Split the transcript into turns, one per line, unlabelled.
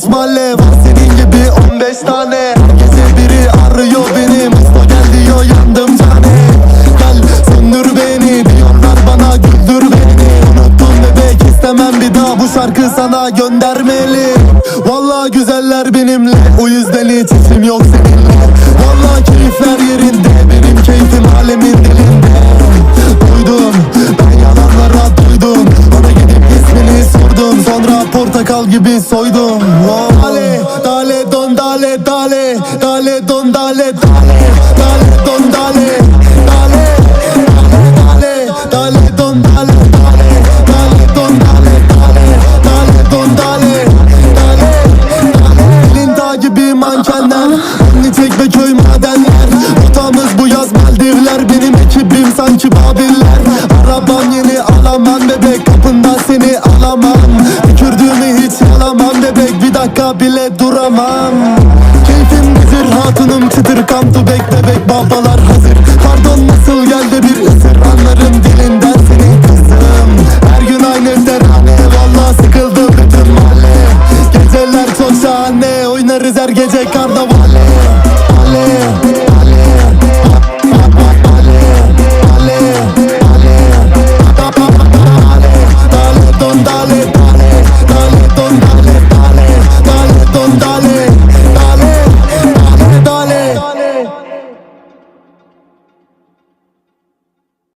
Çıktım gezdim İstanbul 15 mahalle Var senin gibi 15 tane. Herkese biri arıyor beni Musto gel diyor yandım cane Gel söndür beni. Diyorlar bana güldür beni. Unuttum bebek istemem bir daha. Bu şarkı sana göndermeli. Vallahi güzeller benimle. O yüzden hiç işim yok seninle. Vallahi gibi soydum oh. Dale dale don dale dale Dale don dale dale Dale don dale Dale dale dale don dale dale Dale don dale dale Dale don dale dale dale dağ gibi mankenler Ünlü çekmeköy madenler Rotamız bu yaz Maldivler Benim ekibim sanki Babiller Arabam yeni alamam bebek Kapında seni alamam dakika bile duramam. Keyfim güzür hatunum çıtır Kam to bek bebek babalar hazır. Pardon nasıl geldi bir ısır? Anlarım dilinden seni kızım Her gün aynı terhane Valla sıkıldı bütün mahalle. Geceler çok şahane Oynarız her gece karnavale. Ale, ale.